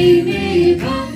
baby.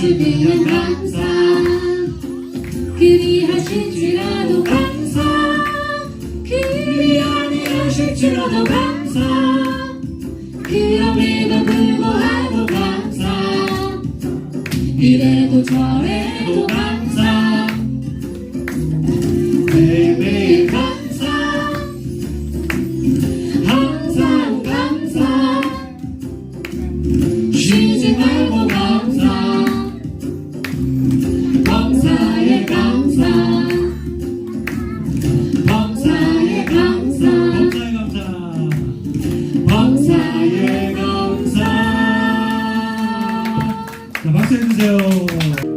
그냥 감사 그리하실지라도 감사 그리 아니하실지라도 감사 그럼에도 불구하고 감사 이래도 저래도 감사 박수 해주세요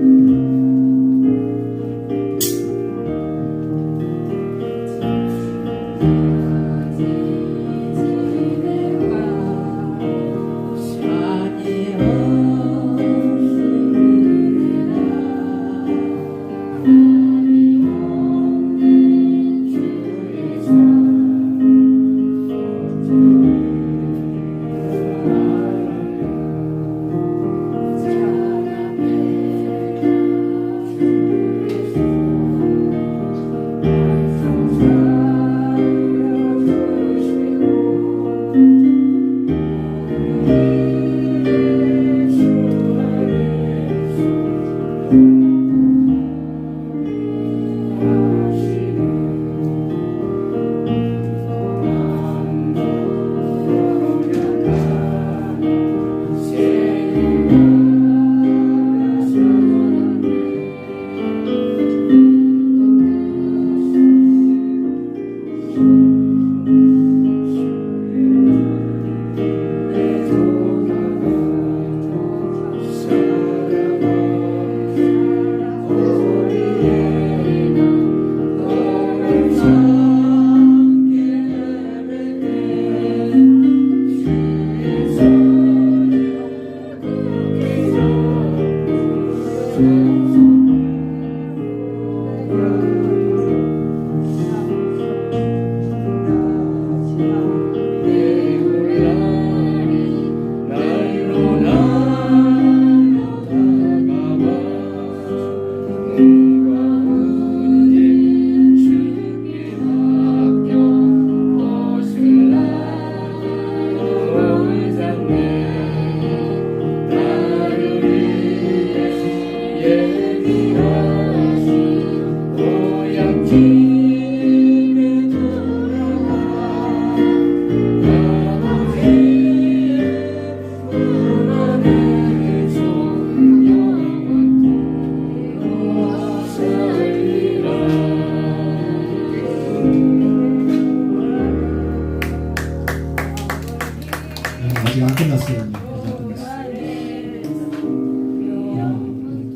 아직 안 끝났어요.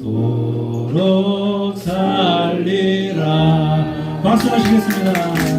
도록 살리라. 박수 하시겠습니다